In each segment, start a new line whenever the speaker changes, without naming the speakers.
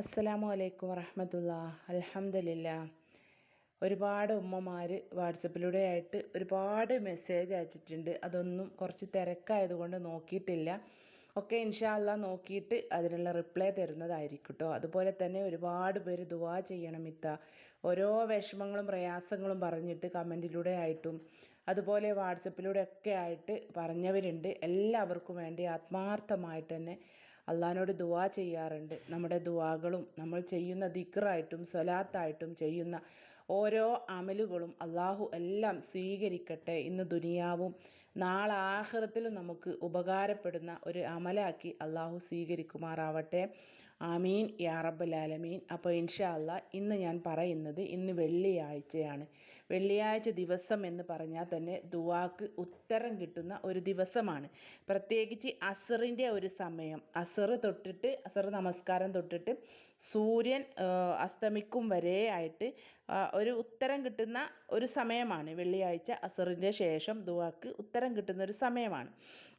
അസ്സലാമു അലൈക്കും വറഹമത്തുള്ള അലഹമില്ല ഒരുപാട് ഉമ്മമാർ വാട്സപ്പിലൂടെ ആയിട്ട് ഒരുപാട് മെസ്സേജ് അയച്ചിട്ടുണ്ട്. അതൊന്നും കുറച്ച് തിരക്കായതുകൊണ്ട് നോക്കിയിട്ടില്ല. ഒക്കെ ഇൻഷാല്ല നോക്കിയിട്ട് അതിനുള്ള റിപ്ലൈ തരുന്നതായിരിക്കും കേട്ടോ അതുപോലെ തന്നെ ഒരുപാട് പേര് ദുവാ ചെയ്യണം ഇത്ത ഓരോ വിഷമങ്ങളും പ്രയാസങ്ങളും പറഞ്ഞിട്ട് കമന്റിലൂടെ ആയിട്ടും അതുപോലെ വാട്സപ്പിലൂടെ ഒക്കെ ആയിട്ട് പറഞ്ഞവരുണ്ട്. എല്ലാവർക്കും വേണ്ടി ആത്മാർത്ഥമായിട്ട് തന്നെ അള്ളഹാനോട് ദുവാ ചെയ്യാറുണ്ട്. നമ്മുടെ ദുവാകളും നമ്മൾ ചെയ്യുന്ന ദിക്റായിട്ടും സ്വലാത്തായിട്ടും ചെയ്യുന്ന ഓരോ അമലുകളും അള്ളാഹു എല്ലാം സ്വീകരിക്കട്ടെ ഇന്ന് ദുനിയാവും. നാളെ ആഹ്റത്തിലും നമുക്ക് ഉപകാരപ്പെടുന്ന ഒരു അമലാക്കി അള്ളാഹു സ്വീകരിക്കുമാറാവട്ടെ. ആമീൻ. യാ റബ്ബലാലമീൻ അപ്പോൾ ഇൻഷാ അള്ളാ ഇന്ന് ഞാൻ പറയുന്നത് ഇന്ന് വെള്ളിയാഴ്ചയാണ്. വെള്ളിയാഴ്ച ദിവസം എന്ന് പറഞ്ഞാൽ തന്നെ ദുവാക്ക് ഉത്തരം കിട്ടുന്ന ഒരു ദിവസമാണ്. പ്രത്യേകിച്ച് അസറിന്റെ ഒരു സമയം. അസർ തൊട്ടിട്ട് അസർ നമസ്കാരം തൊട്ടിട്ട് സൂര്യൻ അസ്തമിക്കും വരെ ആയിട്ട് ഒരു ഉത്തരം കിട്ടുന്ന ഒരു സമയമാണ്. വെള്ളിയാഴ്ച അസറിന്റെ ശേഷം ദുവാക്ക് ഉത്തരം കിട്ടുന്ന ഒരു സമയമാണ്.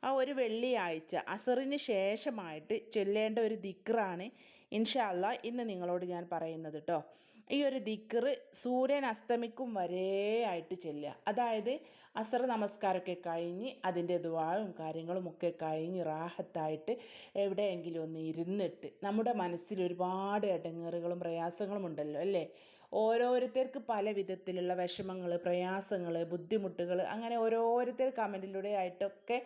ആ ഒരു വെള്ളിയാഴ്ച അസറിന് ശേഷമായിട്ട് ചൊല്ലേണ്ട ഒരു ദിക്റാണ് ഇൻഷാല്ല ഇന്ന് നിങ്ങളോട് ഞാൻ പറയുന്നത് കേട്ടോ ഈ ഒരു ദിക്കറ് സൂര്യൻ അസ്തമിക്കും വരെ ആയിട്ട് ചെല്ലുക. അതായത് അസർ നമസ്കാരമൊക്കെ കഴിഞ്ഞ് അതിന്റെ ദ്വാവും കാര്യങ്ങളും ഒക്കെ കഴിഞ്ഞ് റാഹത്തായിട്ട് എവിടെയെങ്കിലും ഒന്ന് ഇരുന്നിട്ട് നമ്മുടെ മനസ്സിൽ ഒരുപാട് ഇടങ്ങേറുകളും പ്രയാസങ്ങളും ഉണ്ടല്ലോ അല്ലേ? ഓരോരുത്തർക്ക് പല വിധത്തിലുള്ള വിഷമങ്ങൾ പ്രയാസങ്ങൾ ബുദ്ധിമുട്ടുകൾ അങ്ങനെ ഓരോരുത്തർ കമന്റിലൂടെ ആയിട്ടൊക്കെ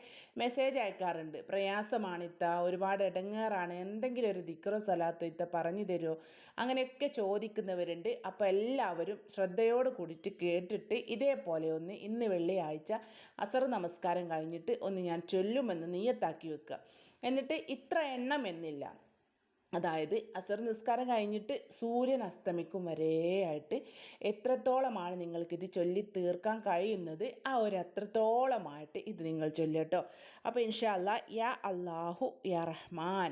മെസ്സേജ് അയക്കാറുണ്ട്. പ്രയാസമാണിത്ത ഒരുപാട് ഇടങ്ങേറാണ് എന്തെങ്കിലും ഒരു ദിക്കറോ സ്ഥലത്തോ ഇത്ത പറഞ്ഞു തരുമോ അങ്ങനെയൊക്കെ ചോദിക്കുന്നവരുണ്ട്. അപ്പോൾ എല്ലാവരും ശ്രദ്ധയോട് കൂടിയിട്ട് കേട്ടിട്ട് ഇതേപോലെ ഒന്ന് ഇന്ന് വെള്ളിയാഴ്ച അസർ നമസ്കാരം കഴിഞ്ഞിട്ട് ഒന്ന് ഞാൻ ചൊല്ലുമെന്ന് നീയത്താക്കി വെക്കുക. എന്നിട്ട് ഇത്ര എണ്ണം എന്നില്ല. അതായത് അസർ നിസ്കാരം കഴിഞ്ഞിട്ട് സൂര്യൻ അസ്തമിക്കും വരെയായിട്ട് എത്രത്തോളമാണ് നിങ്ങൾക്കിത് ചൊല്ലി തീർക്കാൻ കഴിയുന്നത്? ആ ഒരു അത്രത്തോളമായിട്ട് ഇത് നിങ്ങൾ ചൊല്ലട്ടോ അപ്പോൾ ഇൻഷാല്ല യാ അള്ളാഹു യാ റഹ്മാൻ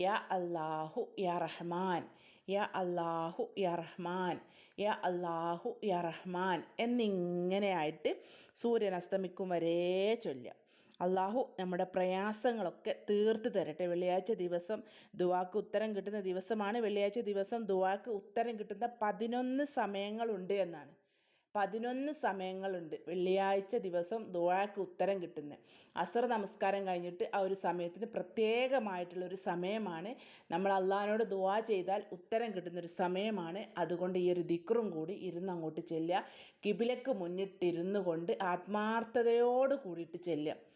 യാ അള്ളാഹു യാ റഹ്മാൻ യാ അള്ളാഹു യാ റഹ്മാൻ യാ അള്ളാഹു യാ റഹ്മാൻ എന്നിങ്ങനെയായിട്ട് സൂര്യൻ അസ്തമിക്കും വരെ ചൊല്ലുക. അള്ളാഹു നമ്മുടെ പ്രയാസങ്ങളൊക്കെ തീർത്ത് തരട്ടെ. വെള്ളിയാഴ്ച ദിവസം ദുവാക്ക് ഉത്തരം കിട്ടുന്ന ദിവസമാണ്. വെള്ളിയാഴ്ച ദിവസം ദുവാക്ക് ഉത്തരം കിട്ടുന്ന പതിനൊന്ന് സമയങ്ങളുണ്ട് എന്നാണ്. പതിനൊന്ന് സമയങ്ങളുണ്ട് വെള്ളിയാഴ്ച ദിവസം ദുവാക്ക് ഉത്തരം കിട്ടുന്നത് അസർ നമസ്കാരം കഴിഞ്ഞിട്ട് ആ ഒരു സമയത്തിന് പ്രത്യേകമായിട്ടുള്ള ഒരു സമയമാണ്. നമ്മൾ അള്ളഹാനോട് ദുവാ ചെയ്താൽ ഉത്തരം കിട്ടുന്ന ഒരു സമയമാണ്. അതുകൊണ്ട് ഈ ഒരു ദിക്റും കൂടി ഇരുന്ന് അങ്ങോട്ട് ചെല്ലുക. കിബിലക്ക് മുന്നിട്ടിരുന്നു കൊണ്ട് ആത്മാർത്ഥതയോട് കൂടിയിട്ട് ചെല്ലുക.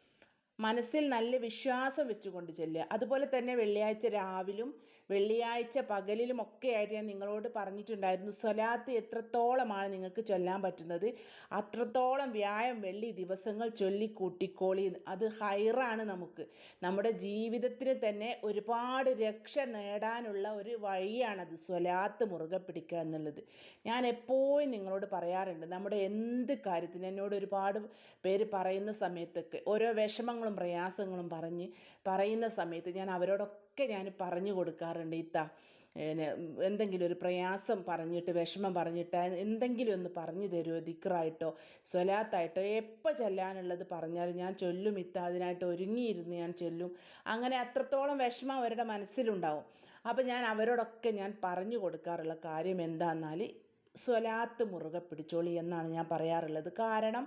മനസ്സിൽ നല്ല വിശ്വാസം വെച്ചുകൊണ്ട് ചെല്ലുക. അതുപോലെ തന്നെ വെള്ളിയാഴ്ച രാവിലും വെള്ളിയാഴ്ച പകലിലും ഒക്കെ ആയിട്ട് ഞാൻ നിങ്ങളോട് പറഞ്ഞിട്ടുണ്ടായിരുന്നു സ്വലാത്ത് എത്രത്തോളമാണ് നിങ്ങൾക്ക് ചൊല്ലാൻ പറ്റുന്നത്? അത്രത്തോളം വ്യായം വെള്ളി ദിവസങ്ങൾ ചൊല്ലി കൂട്ടിക്കോളി അത് ഹൈറാണ് നമുക്ക്. നമ്മുടെ ജീവിതത്തിന് തന്നെ ഒരുപാട് രക്ഷ നേടാനുള്ള ഒരു വഴിയാണത് സ്വലാത്ത് മുറുകെ പിടിക്കുക എന്നുള്ളത്. ഞാൻ എപ്പോഴും നിങ്ങളോട് പറയാറുണ്ട് നമ്മുടെ എന്ത് കാര്യത്തിന് എന്നോട് ഒരുപാട് പേര് പറയുന്ന സമയത്തൊക്കെ ഓരോ വിഷമങ്ങളും പ്രയാസങ്ങളും പറഞ്ഞ് പറയുന്ന സമയത്ത് ഞാൻ അവരോടൊക്കെ ഞാൻ പറഞ്ഞു കൊടുക്കാറുണ്ട്. ഇത്ത എന്തെങ്കിലും ഒരു പ്രയാസം പറഞ്ഞിട്ട് വിഷമം പറഞ്ഞിട്ട് എന്തെങ്കിലും ഒന്ന് പറഞ്ഞു തരുമോ ദിക്റായിട്ടോ സ്വലാത്തായിട്ടോ എപ്പോൾ ചെല്ലാനുള്ളത് പറഞ്ഞാൽ ഞാൻ ചൊല്ലും ഇത്ത അതിനായിട്ട് ഒരുങ്ങിയിരുന്ന് ഞാൻ ചൊല്ലും. അങ്ങനെ അത്രത്തോളം വിഷമം അവരുടെ മനസ്സിലുണ്ടാവും. അപ്പോൾ ഞാൻ അവരോടൊക്കെ ഞാൻ പറഞ്ഞു കൊടുക്കാറുള്ള കാര്യം എന്താണെന്നാൽ സ്വലാത്ത് മുറുകെ പിടിച്ചോളി എന്നാണ് ഞാൻ പറയാറുള്ളത്. കാരണം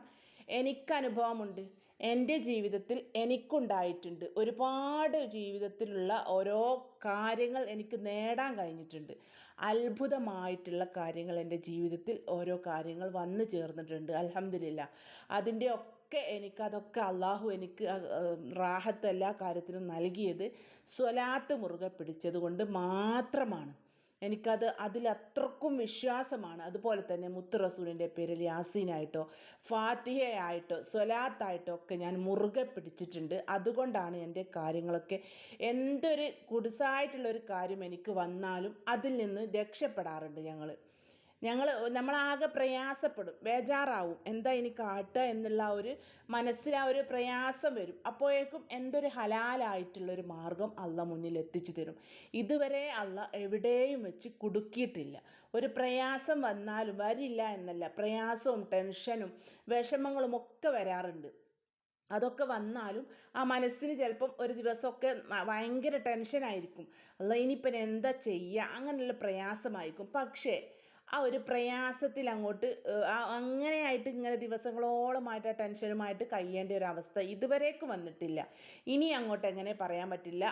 എനിക്ക് അനുഭവമുണ്ട് എന്റെ ജീവിതത്തിൽ എനിക്കുണ്ടായിട്ടുണ്ട്. ഒരുപാട് ജീവിതത്തിലുള്ള ഓരോ കാര്യങ്ങൾ എനിക്ക് നേടാൻ കഴിഞ്ഞിട്ടുണ്ട്. അത്ഭുതമായിട്ടുള്ള കാര്യങ്ങൾ എന്റെ ജീവിതത്തിൽ ഓരോ കാര്യങ്ങൾ വന്നു ചേർന്നിട്ടുണ്ട്. അലഹമില്ല അതിന്റെ ഒക്കെ എനിക്ക് അതൊക്കെ അള്ളാഹു എനിക്ക് റാഹത്ത് എല്ലാ കാര്യത്തിനും നൽകിയത് സ്വലാത്ത് മുറുകെ പിടിച്ചത് കൊണ്ട് മാത്രമാണ്. എനിക്കത് അതിലത്രക്കും വിശ്വാസമാണ്. അതുപോലെ തന്നെ മുത്ത് റസൂലിന്റെ പേരിൽ യാസീനായിട്ടോ ഫാത്തിഹയായിട്ടോ സ്വലാത്തായിട്ടോ ഒക്കെ ഞാൻ മുറുകെ പിടിച്ചിട്ടുണ്ട്. അതുകൊണ്ടാണ് എന്റെ കാര്യങ്ങളൊക്കെ എന്തൊരു കുടുസായിട്ടുള്ളൊരു കാര്യം എനിക്ക് വന്നാലും അതിൽ നിന്ന് രക്ഷപ്പെടാറുണ്ട് ഞങ്ങൾ ഞങ്ങൾ നമ്മളാകെ പ്രയാസപ്പെടും ബേജാറാവും. എന്താ ഇനി കാട്ടുക എന്നുള്ള ഒരു മനസ്സിൽ ആ ഒരു പ്രയാസം വരും. അപ്പോഴേക്കും എന്തൊരു ഹലാലായിട്ടുള്ളൊരു മാർഗം അള്ള മുന്നിൽ എത്തിച്ചു തരും. ഇതുവരെ അള്ള എവിടെയും വെച്ച് കുടുക്കിയിട്ടില്ല. ഒരു പ്രയാസം വന്നാലും വരില്ല എന്നല്ല പ്രയാസവും ടെൻഷനും വിഷമങ്ങളും ഒക്കെ വരാറുണ്ട്. അതൊക്കെ വന്നാലും ആ മനസ്സിന് ചിലപ്പം ഒരു ദിവസമൊക്കെ ഭയങ്കര ടെൻഷനായിരിക്കും. അല്ല ഇനിയിപ്പം എന്താ ചെയ്യുക? അങ്ങനെയുള്ള പ്രയാസമായിരിക്കും. പക്ഷേ ആ ഒരു പ്രയാസത്തിൽ അങ്ങോട്ട് അങ്ങനെയായിട്ട് ഇങ്ങനെ ദിവസങ്ങളോളമായിട്ട് ആ ടെൻഷനുമായിട്ട് കഴിയേണ്ട ഒരു അവസ്ഥ ഇതുവരേക്കും വന്നിട്ടില്ല. ഇനി അങ്ങോട്ട് എങ്ങനെ പറയാൻ പറ്റില്ല.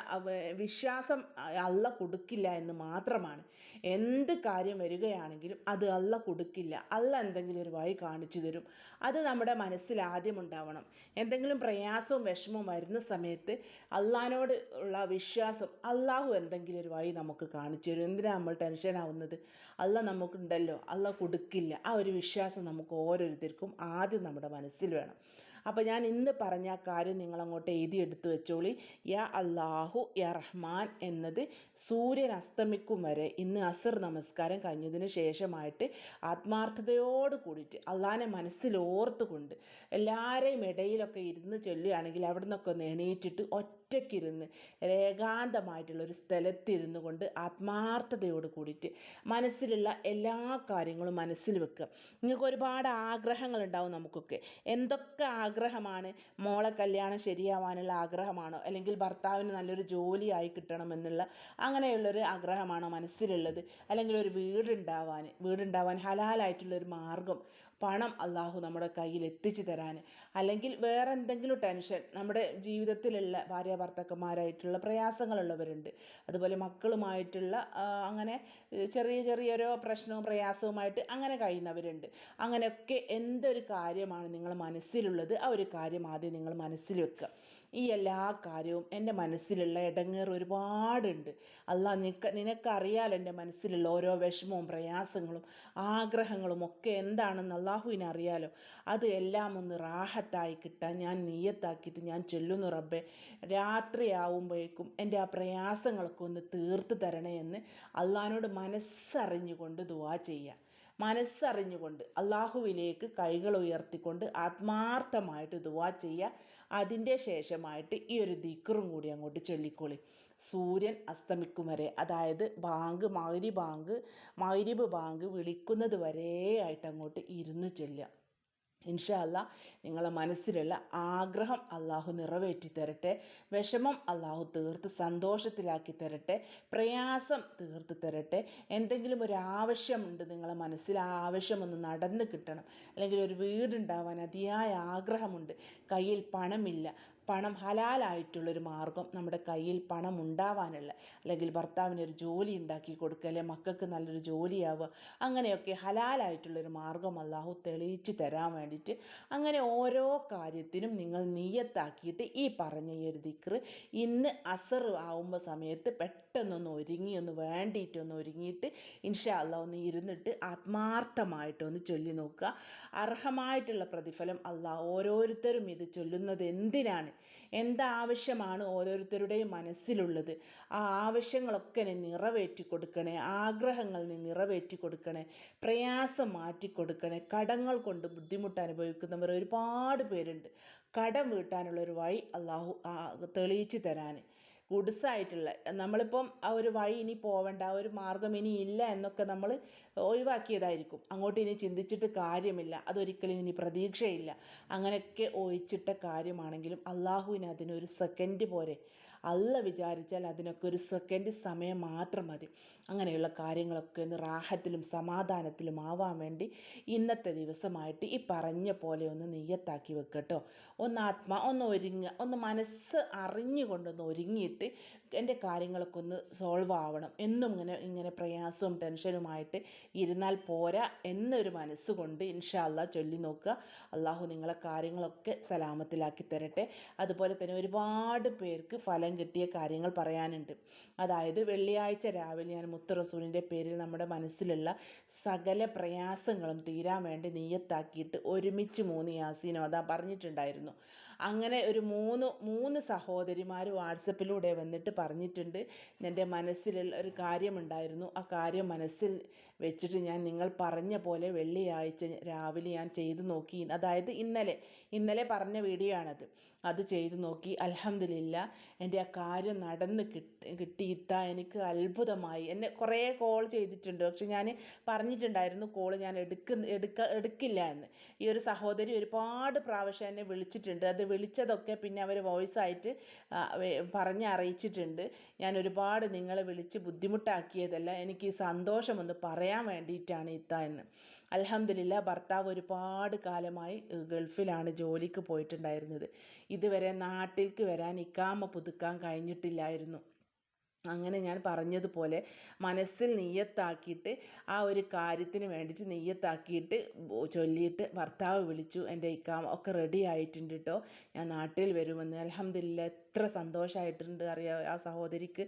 വിശ്വാസം അള്ള കൊടുക്കില്ല എന്ന് മാത്രമാണ്. എന്ത് കാര്യം വരികയാണെങ്കിലും അത് അല്ല കൊടുക്കില്ല. അല്ല എന്തെങ്കിലും ഒരു വഴി കാണിച്ചു തരും. അത് നമ്മുടെ മനസ്സിൽ ആദ്യം ഉണ്ടാവണം. എന്തെങ്കിലും പ്രയാസവും വിഷമവും വരുന്ന സമയത്ത് അള്ളഹാനോട് ഉള്ള വിശ്വാസം അള്ളാഹു എന്തെങ്കിലും ഒരു വഴി നമുക്ക് കാണിച്ചു തരും. എന്തിനാണ് നമ്മൾ ടെൻഷൻ ആവുന്നത്? അല്ല നമുക്കുണ്ടല്ലോ. അല്ല കൊടുക്കില്ല. ആ ഒരു വിശ്വാസം നമുക്ക് ഓരോരുത്തർക്കും ആദ്യം നമ്മുടെ മനസ്സിൽ വേണം. അപ്പോൾ ഞാൻ ഇന്ന് പറഞ്ഞ കാര്യം എഴുതി എടുത്തു വെച്ചോളി. യാ അള്ളാഹു യാ റഹ്മാൻ എന്നത് സൂര്യൻ അസ്തമിക്കും വരെ ഇന്ന് അസർ നമസ്കാരം കഴിഞ്ഞതിന് ശേഷമായിട്ട് ആത്മാർത്ഥതയോട് കൂടിയിട്ട് അള്ളാഹിനെ മനസ്സിൽ ഓർത്തുകൊണ്ട് എല്ലാവരെയും ഇടയിലൊക്കെ ഇരുന്ന് ചൊല്ലുകയാണെങ്കിൽ അവിടെ നിന്നൊക്കെ ഒന്ന് എണീറ്റിട്ട് ഒറ്റയ്ക്കിരുന്ന് ഏകാന്തമായിട്ടുള്ള ഒരു സ്ഥലത്തിരുന്നു കൊണ്ട് ആത്മാർത്ഥതയോട് കൂടിയിട്ട് മനസ്സിലുള്ള എല്ലാ കാര്യങ്ങളും മനസ്സിൽ വെക്കുക. നിങ്ങൾക്ക് ഒരുപാട് ആഗ്രഹങ്ങളുണ്ടാവും നമുക്കൊക്കെ. എന്തൊക്കെ ആഗ്രഹമാണ്? മോളെ കല്യാണം ശരിയാവാനുള്ള ആഗ്രഹമാണോ? അല്ലെങ്കിൽ ഭർത്താവിന് നല്ലൊരു ജോലിയായി കിട്ടണമെന്നുള്ള അങ്ങനെയുള്ളൊരു ആഗ്രഹമാണോ മനസ്സിലുള്ളത്? അല്ലെങ്കിൽ ഒരു വീടുണ്ടാവാൻ വീടുണ്ടാവാൻ ഹലാലായിട്ടുള്ളൊരു മാർഗം പണം അള്ളാഹു നമ്മുടെ കയ്യിൽ എത്തിച്ചു തരാൻ. അല്ലെങ്കിൽ വേറെ എന്തെങ്കിലും ടെൻഷൻ നമ്മുടെ ജീവിതത്തിലുള്ള ഭാര്യ ഭർത്താക്കന്മാരായിട്ടുള്ള പ്രയാസങ്ങളുള്ളവരുണ്ട്. അതുപോലെ മക്കളുമായിട്ടുള്ള അങ്ങനെ ചെറിയ ചെറിയ ചെറിയൊരു പ്രശ്നവും പ്രയാസവുമായിട്ട് അങ്ങനെ കഴിയുന്നവരുണ്ട്. അങ്ങനെയൊക്കെ എന്തൊരു കാര്യമാണ് നിങ്ങളുടെ മനസ്സിലുള്ളത് ആ ഒരു കാര്യം ആദ്യം നിങ്ങൾ മനസ്സിൽ വെക്കുക. ഈ എല്ലാ കാര്യവും എന്റെ മനസ്സിലുള്ള ഇടങ്ങേർ ഒരുപാടുണ്ട്. അല്ല നിനക്ക് നിനക്കറിയാലോ എന്റെ മനസ്സിലുള്ള ഓരോ വിഷമവും പ്രയാസങ്ങളും ആഗ്രഹങ്ങളും ഒക്കെ എന്താണെന്ന് അള്ളാഹുവിന് അറിയാലോ അത് എല്ലാം ഒന്ന് റാഹത്തായി കിട്ടാൻ ഞാൻ നീയത്താക്കിയിട്ട് ഞാൻ ചെല്ലുന്നു റബ്ബെ. രാത്രിയാവുമ്പോഴേക്കും എന്റെ ആ പ്രയാസങ്ങളൊക്കെ ഒന്ന് തീർത്ത് തരണേ എന്ന് അള്ളഹാനോട് മനസ്സറിഞ്ഞുകൊണ്ട് ദുവാ ചെയ്യുക മനസ്സറിഞ്ഞുകൊണ്ട് അള്ളാഹുവിലേക്ക് കൈകൾ ഉയർത്തിക്കൊണ്ട് ആത്മാർത്ഥമായിട്ട് ദുവാ ചെയ്യുക അതിന്റെ ശേഷമായിട്ട് ഈ ഒരു ദിക്കറും കൂടി അങ്ങോട്ട് ചൊല്ലിക്കോളി. സൂര്യൻ അസ്തമിക്കും വരെ അതായത് ബാങ്ക് മൗരി ബാങ്ക് മൗരിബ് ബാങ്ക് വിളിക്കുന്നത് വരെ ആയിട്ട് അങ്ങോട്ട് ഇരുന്ന് ചൊല്ലുക. ഇൻഷാല്ല നിങ്ങളെ മനസ്സിലുള്ള ആഗ്രഹം അള്ളാഹു നിറവേറ്റി തരട്ടെ വിഷമം അള്ളാഹു തീർത്ത് സന്തോഷത്തിലാക്കി തരട്ടെ പ്രയാസം തീർത്ത് തരട്ടെ എന്തെങ്കിലും ഒരു ആവശ്യമുണ്ട് നിങ്ങളെ മനസ്സിൽ ആ ആവശ്യം ഒന്ന് നടന്ന് കിട്ടണം. അല്ലെങ്കിൽ ഒരു വീടുണ്ടാവാൻ അതിയായ ആഗ്രഹമുണ്ട് കയ്യിൽ പണമില്ല പണം ഹലാലായിട്ടുള്ളൊരു മാർഗം നമ്മുടെ കയ്യിൽ പണം ഉണ്ടാവാനുള്ള അല്ലെങ്കിൽ ഭർത്താവിന് ഒരു ജോലി ഉണ്ടാക്കി കൊടുക്കുക അല്ലെങ്കിൽ മക്കൾക്ക് നല്ലൊരു ജോലിയാവുക അങ്ങനെയൊക്കെ ഹലാലായിട്ടുള്ളൊരു മാർഗം അള്ളാഹു തെളിയിച്ച് തരാൻ വേണ്ടിയിട്ട് അങ്ങനെ ഓരോ കാര്യത്തിനും നിങ്ങൾ നീയത്താക്കിയിട്ട് ഈ പറഞ്ഞ ഈ ഒരു ദിക്ർ ഇന്ന് അസർ ആവുമ്പോൾ സമയത്ത് പെട്ടെന്നൊന്ന് ഒരുങ്ങി ഒന്ന് വേണ്ടിയിട്ടൊന്ന് ഒരുങ്ങിയിട്ട് ഇൻഷാ അള്ളാഹ് ഒന്ന് ഇരുന്നിട്ട് ആത്മാർത്ഥമായിട്ടൊന്ന് ചൊല്ലി നോക്കുക. അർഹമായിട്ടുള്ള പ്രതിഫലം അള്ളാഹ് ഓരോരുത്തരും ഇത് ചൊല്ലുന്നത് എന്തിനാണ്? എന്താവശ്യമാണ് ഓരോരുത്തരുടെയും മനസ്സിലുള്ളത്? ആ ആവശ്യങ്ങളൊക്കെ നീ നിറവേറ്റി കൊടുക്കണേ ആഗ്രഹങ്ങൾ നീ നിറവേറ്റി കൊടുക്കണേ പ്രയാസം മാറ്റി കൊടുക്കണേ കടങ്ങൾ കൊണ്ട് ബുദ്ധിമുട്ട് അനുഭവിക്കുന്നവർ ഒരുപാട് പേരുണ്ട്. കടം വീട്ടാനുള്ളൊരു വഴി അള്ളാഹു തെളിയിച്ച് തരാൻ ഗുഡ്സായിട്ടുള്ള നമ്മളിപ്പം ആ ഒരു വഴി ഇനി പോവണ്ട ആ ഒരു മാർഗം ഇനി ഇല്ല എന്നൊക്കെ നമ്മൾ ഒഴിവാക്കിയതായിരിക്കും. അങ്ങോട്ട് ഇനി ചിന്തിച്ചിട്ട് കാര്യമില്ല അതൊരിക്കലും ഇനി പ്രതീക്ഷയില്ല. അങ്ങനെയൊക്കെ ഒഴിച്ചിട്ട കാര്യമാണെങ്കിലും അള്ളാഹുവിന് അതിനൊരു സെക്കൻഡ് പോരെ അല്ല വിചാരിച്ചാൽ അതിനൊക്കെ ഒരു സെക്കൻഡ് സമയം മാത്രം മതി. അങ്ങനെയുള്ള കാര്യങ്ങളൊക്കെ ഒന്ന് റാഹത്തിലും സമാധാനത്തിലും ആവാൻ വേണ്ടി ഇന്നത്തെ ദിവസമായിട്ട് ഈ പറഞ്ഞ പോലെ ഒന്ന് നെയ്യത്താക്കി വെക്കട്ടോ. ഒന്ന് ആത്മാ ഒന്ന് ഒരുങ്ങുക ഒന്ന് മനസ്സ് അറിഞ്ഞുകൊണ്ടൊന്ന് ഒരുങ്ങിയിട്ട് എന്റെ കാര്യങ്ങളൊക്കെ ഒന്ന് സോൾവ് ആവണം. എന്നും ഇങ്ങനെ ഇങ്ങനെ പ്രയാസവും ടെൻഷനുമായിട്ട് ഇരുന്നാൽ പോരാ എന്നൊരു മനസ്സുകൊണ്ട് ഇൻഷാല്ല ചൊല്ലി നോക്കുക. അള്ളാഹു നിങ്ങളെ കാര്യങ്ങളൊക്കെ സലാമത്തിലാക്കി തരട്ടെ. അതുപോലെ തന്നെ ഒരുപാട് പേർക്ക് ഫലം കിട്ടിയ കാര്യങ്ങൾ പറയാനുണ്ട്. അതായത് വെള്ളിയാഴ്ച രാവിലെ ഞാൻ മുത്ത് റസൂലിന്റെ പേരിൽ നമ്മുടെ മനസ്സിലുള്ള സകല പ്രയാസങ്ങളും തീരാൻ വേണ്ടി നീയത്താക്കിയിട്ട് ഒരുമിച്ച് മൂന്ന് യാസീനോ അതാ പറഞ്ഞിട്ടുണ്ടായിരുന്നു. അങ്ങനെ ഒരു മൂന്ന് മൂന്ന് സഹോദരിമാർ വാട്സപ്പിലൂടെ വന്നിട്ട് പറഞ്ഞിട്ടുണ്ട്. എന്റെ മനസ്സിലുള്ള ഒരു കാര്യമുണ്ടായിരുന്നു. ആ കാര്യം മനസ്സിൽ വെച്ചിട്ട് ഞാൻ നിങ്ങൾ പറഞ്ഞ പോലെ വെള്ളിയാഴ്ച രാവിലെ ഞാൻ ചെയ്തു നോക്കി. അതായത് ഇന്നലെ ഇന്നലെ പറഞ്ഞ വീഡിയോ ആണത് അത് ചെയ്ത് നോക്കി. അൽഹംദുലില്ല എന്റെ ആ കാര്യം നടന്ന് കിട്ടി കിട്ടിയിത്ത എനിക്ക് അത്ഭുതമായി. എന്നെ കുറേ കോൾ ചെയ്തിട്ടുണ്ട്. പക്ഷെ ഞാൻ പറഞ്ഞിട്ടുണ്ടായിരുന്നു കോൾ ഞാൻ എടുക്കുന്ന എടുക്ക എടുക്കില്ല എന്ന്. ഈ ഒരു സഹോദരി ഒരുപാട് പ്രാവശ്യം എന്നെ വിളിച്ചിട്ടുണ്ട്. അത് വിളിച്ചതൊക്കെ പിന്നെ അവർ വോയിസ് ആയിട്ട് പറഞ്ഞ് അറിയിച്ചിട്ടുണ്ട്. ഞാൻ ഒരുപാട് നിങ്ങളെ വിളിച്ച് ബുദ്ധിമുട്ടാക്കിയതല്ല. എനിക്ക് സന്തോഷമൊന്ന് പറയാൻ വേണ്ടിയിട്ടാണ് ഇത്ത എന്ന്. അൽഹംദുലില്ല ഭർത്താവ് ഒരുപാട് കാലമായി ഗൾഫിലാണ് ജോലിക്ക് പോയിട്ടുണ്ടായിരുന്നത്. ഇതുവരെ നാട്ടിലേക്ക് വരാൻ ഇക്കാമ പുതുക്കാൻ കഴിഞ്ഞിട്ടില്ലായിരുന്നു. അങ്ങനെ ഞാൻ പറഞ്ഞതുപോലെ മനസ്സിൽ നെയ്യത്താക്കിയിട്ട് ആ ഒരു കാര്യത്തിന് വേണ്ടിയിട്ട് നെയ്യത്താക്കിയിട്ട് ചൊല്ലിയിട്ട് ഭർത്താവ് വിളിച്ചു. എന്റെ ഇക്കാമ ഒക്കെ റെഡി ആയിട്ടുണ്ട് കേട്ടോ ഞാൻ നാട്ടിൽ വരുമെന്ന്. അലഹമില്ല എത്ര സന്തോഷമായിട്ടുണ്ട് അറിയാം ആ സഹോദരിക്ക്.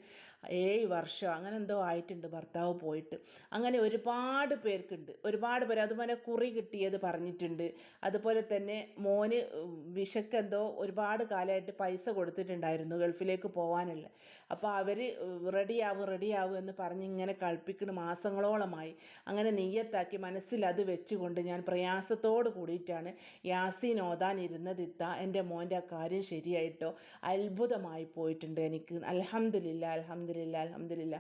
ഏഴ് വർഷം അങ്ങനെ എന്തോ ആയിട്ടുണ്ട് ഭർത്താവ് പോയിട്ട്. അങ്ങനെ ഒരുപാട് പേർക്കുണ്ട്. ഒരുപാട് പേര്. അതുപോലെ കുറി കിട്ടിയത് പറഞ്ഞിട്ടുണ്ട്. അതുപോലെ തന്നെ മോന് വിശക്കെന്തോ ഒരുപാട് കാലമായിട്ട് പൈസ കൊടുത്തിട്ടുണ്ടായിരുന്നു ഗൾഫിലേക്ക് പോകാനുള്ള അപ്പോൾ അവർ റെഡിയാവും റെഡിയാവും എന്ന് പറഞ്ഞ് ഇങ്ങനെ കളിപ്പിക്കുന്ന മാസങ്ങളോളമായി. അങ്ങനെ നെയ്യത്താക്കി മനസ്സിൽ അത് വെച്ചുകൊണ്ട് ഞാൻ പ്രയാസത്തോട് കൂടിയിട്ടാണ് യാസീൻ ഓതാൻ ഇരുന്നതിത്ത എന്റെ മോന്റെ ആ കാര്യം ശരിയായിട്ടോ? അത്ഭുതമായി പോയിട്ടുണ്ട് എനിക്ക്. അൽഹംദുലില്ല അൽഹംദുലില്ല അൽഹംദുലില്ല.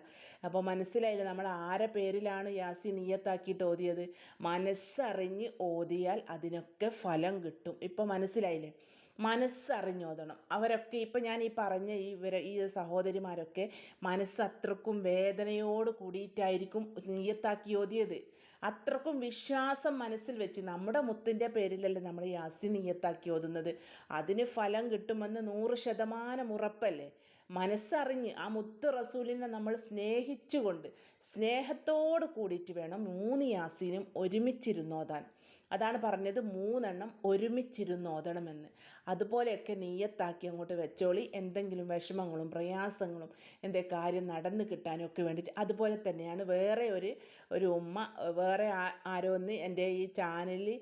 അപ്പോൾ മനസ്സിലായില്ല നമ്മൾ ആരെ പേരിലാണ് യാസീൻ നീയത്താക്കിയിട്ട് ഓതിയത്? മനസ്സറിഞ്ഞ് ഓതിയാൽ അതിനൊക്കെ ഫലം കിട്ടും. ഇപ്പോൾ മനസ്സിലായില്ലേ? മനസ്സറിഞ്ഞോതണം അവരൊക്കെ ഇപ്പം ഞാൻ ഈ പറഞ്ഞ ഈ ഇവരെ ഈ സഹോദരിമാരൊക്കെ മനസ്സത്രക്കും വേദനയോട് കൂടിയിട്ടായിരിക്കും നീയത്താക്കി ഓതിയത്. അത്രക്കും വിശ്വാസം മനസ്സിൽ വെച്ച് നമ്മുടെ മുത്തിന്റെ പേരിലല്ലേ നമ്മൾ യാസി നീയത്താക്കി ഓതുന്നത്. അതിന് ഫലം കിട്ടുമെന്ന് നൂറ് ശതമാനം ഉറപ്പല്ലേ? മനസ്സറിഞ്ഞ് ആ മുത്ത് റസൂലിനെ നമ്മൾ സ്നേഹിച്ചുകൊണ്ട് സ്നേഹത്തോട് കൂടിയിട്ട് വേണം മൂന്ന് യാസീനും ഒരുമിച്ചിരുന്നോതാൻ അതാണ് പറഞ്ഞത് മൂന്നെണ്ണം ഒരുമിച്ചിരുന്ന് ഓതണമെന്ന്. അതുപോലെയൊക്കെ നീയത്താക്കി അങ്ങോട്ട് വെച്ചോളി. എന്തെങ്കിലും വിഷമങ്ങളും പ്രയാസങ്ങളും എന്തേ കാര്യം നടന്നു കിട്ടാനൊക്കെ വേണ്ടിയിട്ട്. അതുപോലെ തന്നെയാണ് വേറെ ഒരു ഒരു ഉമ്മ വേറെ ആരോ ഒന്ന് എന്റെ ഈ ചാനലിൽ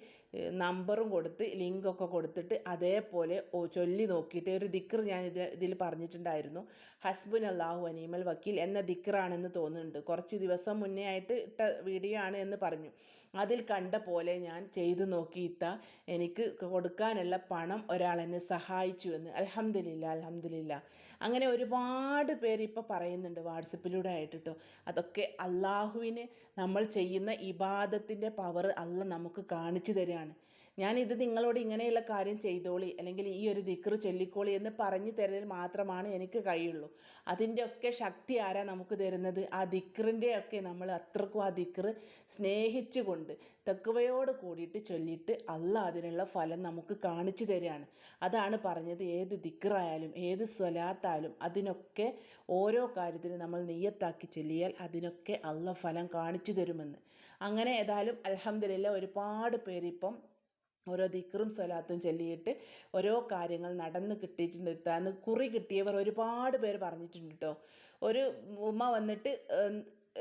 നമ്പറും കൊടുത്ത് ലിങ്കൊക്കെ കൊടുത്തിട്ട് അതേപോലെ ചൊല്ലി നോക്കിയിട്ട് ഒരു ദിക്ർ ഞാൻ ഇത് ഇതിൽ പറഞ്ഞിട്ടുണ്ടായിരുന്നു. ഹസ്ബുൻ അള്ളാഹു അനീമൽ വക്കീൽ എന്ന ദിക്റാണെന്ന് തോന്നുന്നുണ്ട്. കുറച്ച് ദിവസം മുന്നേ ആയിട്ട് ഇട്ട വീഡിയോ ആണ് എന്ന് പറഞ്ഞു. അതിൽ കണ്ട പോലെ ഞാൻ ചെയ്തു നോക്കിയിട്ട എനിക്ക് കൊടുക്കാനുള്ള പണം ഒരാൾ എന്നെ സഹായിച്ചു എന്ന്. അലഹമില്ല അലഹമില്ല അങ്ങനെ ഒരുപാട് പേര് ഇപ്പോൾ പറയുന്നുണ്ട് വാട്സപ്പിലൂടെ ആയിട്ടോ അതൊക്കെ അള്ളാഹുവിന് നമ്മൾ ചെയ്യുന്ന ഇബാദത്തിന്റെ പവർ അല്ല നമുക്ക് കാണിച്ചു തരികയാണ് ഞാനിത് നിങ്ങളോട് ഇങ്ങനെയുള്ള കാര്യം ചെയ്തോളി അല്ലെങ്കിൽ ഈ ഒരു ദിക്ർ ചൊല്ലിക്കോളി എന്ന് പറഞ്ഞു തരൽ മാത്രമാണ് എനിക്ക് കഴിയുള്ളൂ. അതിന്റെ ഒക്കെ ശക്തി ആരാ നമുക്ക് തരുന്നത്? ആ ദിക്റിന്റെ ഒക്കെ നമ്മൾ അത്രക്കും ആ ദിക്ർ സ്നേഹിച്ചുകൊണ്ട് തെക്കുവയോട് കൂടിയിട്ട് ചൊല്ലിയിട്ട് അല്ല അതിനുള്ള ഫലം നമുക്ക് കാണിച്ചു തരികയാണ്. അതാണ് പറഞ്ഞത് ഏത് ദിക്റായാലും ഏത് സ്വലാത്തായാലും അതിനൊക്കെ ഓരോ കാര്യത്തിനും നമ്മൾ നെയ്യത്താക്കി ചൊല്ലിയാൽ അതിനൊക്കെ അല്ല ഫലം കാണിച്ചു തരുമെന്ന്. അങ്ങനെ ഏതായാലും അലഹമില്ല ഒരുപാട് പേരിപ്പം ഓരോ ദിക്റും സ്വലാത്തും ചൊല്ലിയിട്ട് ഓരോ കാര്യങ്ങൾ നടന്ന് കിട്ടിയിട്ടുണ്ട്. അന്ന് കുറി കിട്ടിയവർ ഒരുപാട് പേര് പറഞ്ഞിട്ടുണ്ട് കേട്ടോ ഒരു ഉമ്മ വന്നിട്ട്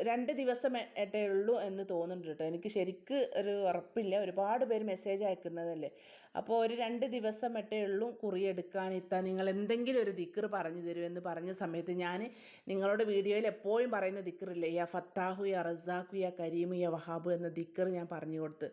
രണ്ട് ദിവസം ആയിട്ടേ ഉള്ളൂ എന്ന് തോന്നുന്നുണ്ട് കേട്ടോ എനിക്ക് ശരിക്ക് ഒരു ഉറപ്പില്ല. ഒരുപാട് പേര് മെസ്സേജ് അയക്കുന്നതല്ലേ. അപ്പോൾ ഒരു രണ്ട് ദിവസം മറ്റേ ഉള്ളൂ കുറി എടുക്കാൻ എത്താൻ നിങ്ങൾ എന്തെങ്കിലും ഒരു ദിക്കർ പറഞ്ഞു തരുമെന്ന് പറഞ്ഞ സമയത്ത് ഞാൻ നിങ്ങളോട് വീഡിയോയിൽ എപ്പോഴും പറയുന്ന ദിക്കറില്ലേ യാ ഫത്താഹു യാ റസാഖു യാ കരീമു യാ വഹാബു എന്ന ദിക്കർ ഞാൻ പറഞ്ഞു കൊടുത്ത്.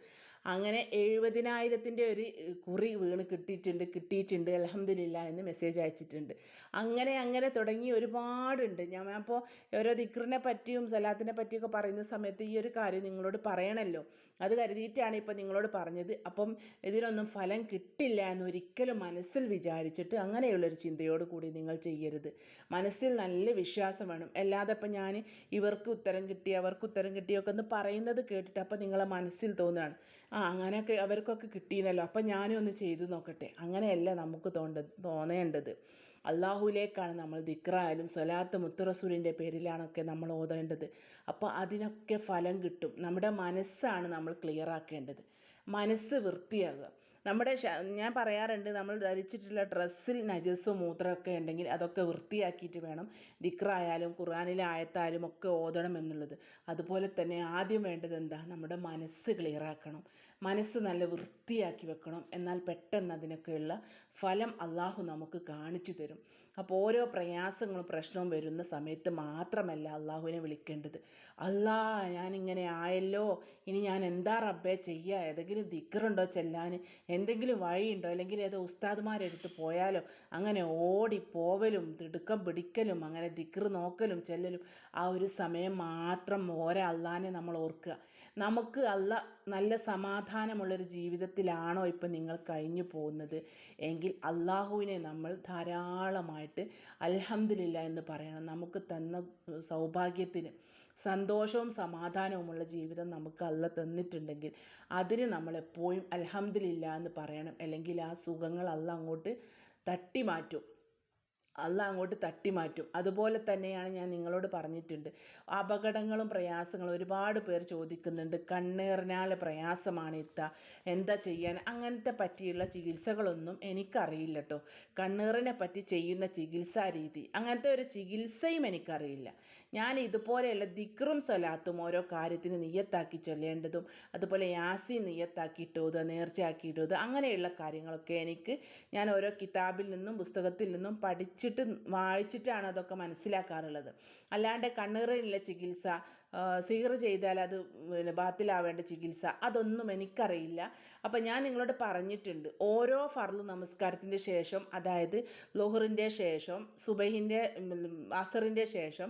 അങ്ങനെ എഴുപതിനായിരത്തിന്റെ ഒരു കുറി വീണ് കിട്ടിയിട്ടുണ്ട് കിട്ടിയിട്ടുണ്ട് അലഹമ്മദില്ല എന്ന് മെസ്സേജ് അയച്ചിട്ടുണ്ട്. അങ്ങനെ അങ്ങനെ തുടങ്ങി ഒരുപാടുണ്ട്. ഞാൻ അപ്പോൾ ഓരോ ദിക്റിനെ പറ്റിയും സലാത്തിനെ പറ്റിയൊക്കെ പറയുന്ന സമയത്ത് ഈ ഒരു കാര്യം നിങ്ങളോട് പറയണമല്ലോ അത് കരുതിയിട്ടാണ് ഇപ്പം നിങ്ങളോട് പറഞ്ഞത്. അപ്പം ഇതിനൊന്നും ഫലം കിട്ടില്ല എന്ന് ഒരിക്കലും മനസ്സിൽ വിചാരിച്ചിട്ട് അങ്ങനെയുള്ളൊരു ചിന്തയോട് കൂടി നിങ്ങൾ ചെയ്യരുത്. മനസ്സിൽ നല്ല വിശ്വാസം വേണം. അല്ലാതെ ഇപ്പം ഞാൻ ഇവർക്ക് ഉത്തരം കിട്ടി അവർക്ക് ഉത്തരം കിട്ടിയൊക്കെ എന്ന് പറയുന്നത് കേട്ടിട്ട് അപ്പം നിങ്ങളെ മനസ്സിൽ തോന്നുകയാണ്. ആ അങ്ങനെയൊക്കെ അവർക്കൊക്കെ കിട്ടിയെന്നല്ലോ. അപ്പം ഞാനും ഒന്ന് ചെയ്തു നോക്കട്ടെ. അങ്ങനെയല്ല നമുക്ക് തോണ്ട തോന്നേണ്ടത്. അള്ളാഹുവിലേക്കാണ് നമ്മൾ ദിക്റായാലും സ്വലാത്ത് മുത്തുറസൂലിന്റെ പേരിലാണൊക്കെ നമ്മൾ ഓതേണ്ടത്. അപ്പോൾ അതിനൊക്കെ ഫലം കിട്ടും. നമ്മുടെ മനസ്സാണ് നമ്മൾ ക്ലിയർ ആക്കേണ്ടത് മനസ്സ് വൃത്തിയാകുക. നമ്മുടെ ഞാൻ പറയാറുണ്ട് നമ്മൾ ധരിച്ചിട്ടുള്ള ഡ്രസ്സിൽ നജസ്സും മൂത്രമൊക്കെ ഉണ്ടെങ്കിൽ അതൊക്കെ വൃത്തിയാക്കിയിട്ട് വേണം ദിക്റായാലും ഖുർആാനിലെ ആയത്തായാലും ഒക്കെ ഓതണം എന്നുള്ളത്. അതുപോലെ തന്നെ ആദ്യം വേണ്ടത് എന്താ? നമ്മുടെ മനസ്സ് ക്ലിയർ ആക്കണം മനസ്സ് നല്ല വൃത്തിയാക്കി വെക്കണം. എന്നാൽ പെട്ടെന്ന് അതിനൊക്കെയുള്ള ഫലം അള്ളാഹു നമുക്ക് കാണിച്ചു തരും. അപ്പോൾ ഓരോ പ്രയാസങ്ങളും പ്രശ്നവും വരുന്ന സമയത്ത് മാത്രമല്ല അള്ളാഹുവിനെ വിളിക്കേണ്ടത്. അല്ലാ ഞാനിങ്ങനെ ആയല്ലോ. ഇനി ഞാൻ എന്താ റബ്ബേ ചെയ്യുക ഏതെങ്കിലും ദിക്കറുണ്ടോ ചെല്ലാൻ? എന്തെങ്കിലും വഴിയുണ്ടോ? അല്ലെങ്കിൽ ഏതോ ഉസ്താദ്മാരെടുത്ത് പോയാലോ? അങ്ങനെ ഓടി പോവലും തിടുക്കം പിടിക്കലും അങ്ങനെ ദിക്കറ് നോക്കലും ചെല്ലലും ആ ഒരു സമയം മാത്രം ഓരോ അള്ളാനെ നമ്മൾ ഓർക്കുക. നമുക്ക് അല്ല നല്ല സമാധാനമുള്ളൊരു ജീവിതത്തിലാണോ ഇപ്പം നിങ്ങൾ കഴിഞ്ഞു പോകുന്നത്? എങ്കിൽ അള്ളാഹുവിനെ നമ്മൾ ധാരാളമായിട്ട് അൽഹംദുലില്ല എന്ന് പറയണം. നമുക്ക് തന്ന സൗഭാഗ്യത്തിന് സന്തോഷവും സമാധാനവുമുള്ള ജീവിതം നമുക്ക് അല്ല തന്നിട്ടുണ്ടെങ്കിൽ അതിന് നമ്മളെപ്പോഴും അൽഹംദുലില്ല എന്ന് പറയണം. അല്ലെങ്കിൽ ആ സുഖങ്ങൾ അല്ല അങ്ങോട്ട് തട്ടി മാറ്റും അല്ല അങ്ങോട്ട് തട്ടി മാറ്റും. അതുപോലെ തന്നെയാണ് ഞാൻ നിങ്ങളോട് പറഞ്ഞിട്ടുണ്ട്. അപകടങ്ങളും പ്രയാസങ്ങളും ഒരുപാട് പേർ ചോദിക്കുന്നുണ്ട്. കണ്ണേറിനാൽ പ്രയാസമാണ് ഇത്ത. എന്താ ചെയ്യാൻ? അങ്ങനത്തെ പറ്റിയുള്ള ചികിത്സകളൊന്നും എനിക്കറിയില്ല കേട്ടോ കണ്ണീറിനെ പറ്റി ചെയ്യുന്ന ചികിത്സാ രീതി. അങ്ങനത്തെ ഒരു ചികിത്സയും എനിക്കറിയില്ല. ഞാൻ ഇതുപോലെയുള്ള ദിക്റും സ്വലാത്തും ഓരോ കാര്യത്തിന് നിയ്യത്താക്കി ചൊല്ലേണ്ടതും അതുപോലെ യാസി നിയ്യത്താക്കിയിട്ടത് നേർച്ചയാക്കിയിട്ടത് അങ്ങനെയുള്ള കാര്യങ്ങളൊക്കെ എനിക്ക് ഞാൻ ഓരോ കിതാബിൽ നിന്നും പുസ്തകത്തിൽ നിന്നും പഠിച്ചിട്ട് വായിച്ചിട്ടാണ് അതൊക്കെ മനസ്സിലാക്കാറുള്ളത്. അല്ലാണ്ട് കണ്ണീറിനുള്ള ചികിത്സ സീർ ചെയ്താൽ അത് പിന്നെ ബാത്തിലാവേണ്ട ചികിത്സ അതൊന്നും എനിക്കറിയില്ല. അപ്പം ഞാൻ നിങ്ങളോട് പറഞ്ഞിട്ടുണ്ട് ഓരോ ഫർൾ നമസ്കാരത്തിന്റെ ശേഷം അതായത് ലോഹറിന്റെ ശേഷം സുബഹിന്റെ അസറിന്റെ ശേഷം